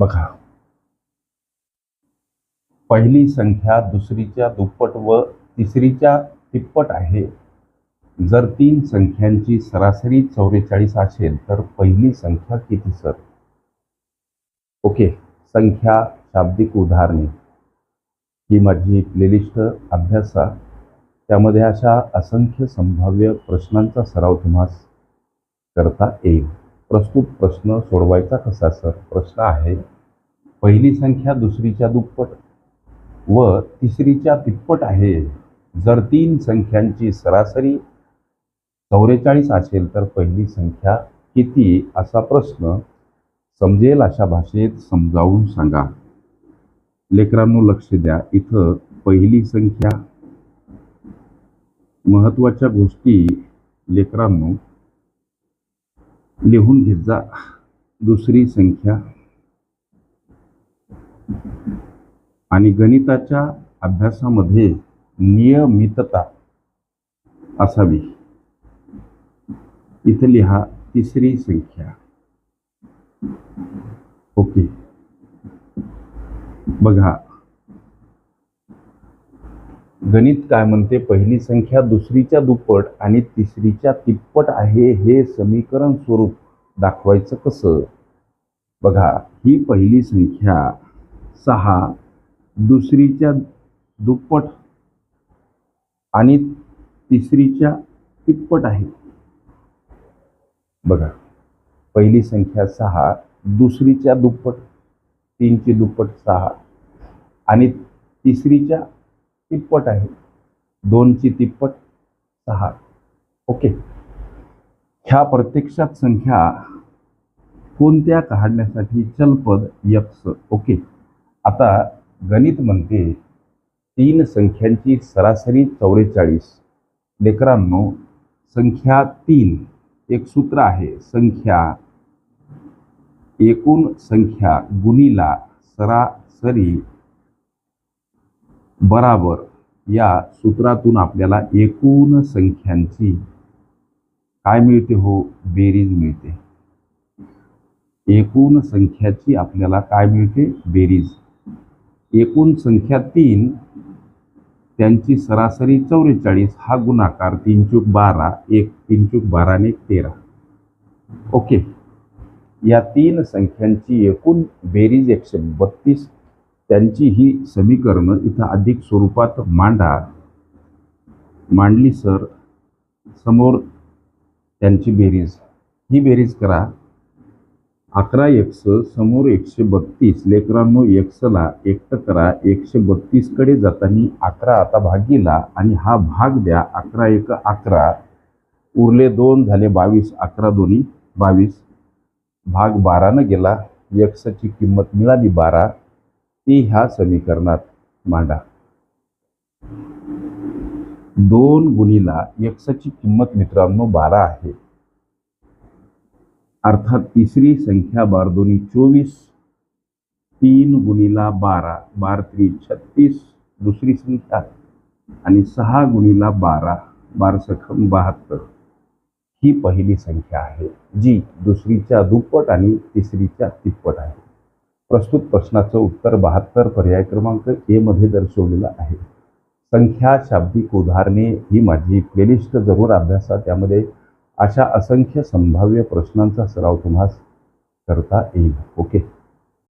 बघा. पहिली संख्या दुसरीच्या दुप्पट व तिसरीच्या तिप्पट आहे. जर तीन संख्यांची सरासरी चौवेचाळीस असेल तर पहिली संख्या किती सर? ओके संख्या शाब्दिक उदाहरणे. ही माझी प्लेलिस्ट अभ्यासा त्यामध्ये अशा असंख्य संभाव्य प्रश्नांचा सराव तुम्हास करता येईल. प्रस्तुत प्रश्न सोडवायचा कसा सर? प्रश्न आहे पहिली संख्या दुसरीच्या दुप्पट व तिसरीच्या तिप्पट आहे. जर तीन संख्यांची सरासरी चौवेचाळीस असेल तर पहिली संख्या किती? असा प्रश्न समजेल अशा भाषेत समजावून सांगा. लेकरांनो लक्ष द्या. इथं पहिली संख्या महत्त्वाच्या गोष्टी लेकरांनो लिहून घेत जा. दुसरी संख्या आणि गणिताच्या अभ्यासामध्ये नियमितता असावी. इथं लिहा तिसरी संख्या. ओके. बघा. गणित काय म्हणते? पहिली संख्या दुसरीच्या दुप्पट आणि तिसरीच्या तिप्पट आहे हे समीकरण स्वरूप दाखवायचं कसं? बघा ही पहिली संख्या सहा दुसरीच्या दुप्पट आणि तिसरीच्या तिप्पट आहे बघा पहिली संख्या सहा दुसरीच्या दुप्पट तीनची दुप्पट सहा आणि तिसरीच्या तिप्पट आहे दोनची तिप्पट सहा. ओके. ह्या प्रत्यक्षात संख्या कोणत्या काढण्यासाठी चलपद यक्स? ओके. आता गणित म्हणते तीन संख्यांची सरासरी चौवेचाळीस लेकरांनो संख्या तीन एक सूत्र आहे संख्या एकूण संख्या गुणीला सरासरी बराबर. या सूत्रातून आपल्याला एकूण संख्यांची काय मिळते हो? बेरीज मिळते. एकूण संख्याची आपल्याला काय मिळते? बेरीज. एकूण संख्या तीन त्यांची सरासरी चौवेचाळीस हा गुणाकार तीन चूक बारा एक तीन चूक बाराने एक तेरा. ओके. या तीन संख्यांची एकूण बेरीज एकशे बत्तीस त्यांची ही समीकरणं इथं अधिक स्वरूपात मांडा. मांडली सर. समोर त्यांची बेरीज. ही बेरीज करा. अकरा एक्स समोर एकशे बत्तीस. लेकरांनो एक्सला एकटं करा. एकशे बत्तीसकडे जाताना अकरा आता भागीला आणि हा भाग द्या. अकरा एक अकरा. उरले दोन झाले बावीस. अकरा दोन्ही बावीस. भाग बारानं गेला. एक्सची किंमत मिळाली बारा. ती ह्या समीकरणात मांडा. दोन गुणीला एक्सची किंमत मित्रांनो बारा आहे. अर्थात तिसरी संख्या बार दोन्ही चोवीस तीन गुणीला बारा बार त्री छत्तीस दुसरी संख्या आणि सहा गुणीला बारा बार सखम बहात्तर. ही पहिली संख्या आहे जी दुसरीच्या दुप्पट आणि तिसरीच्या तिप्पट आहे. प्रस्तुत प्रश्नाचं उत्तर बहात्तर पर्याय क्रमांक ए मध्ये दर्शवलेलं आहे. संख्या शाब्दिक उदाहरणे ही माझी प्लेलिस्ट जरूर अभ्यासा त्यामध्ये अशा असंख्य संभाव्य प्रश्नांचा सराव तुम्हाला करता येईल. ओके.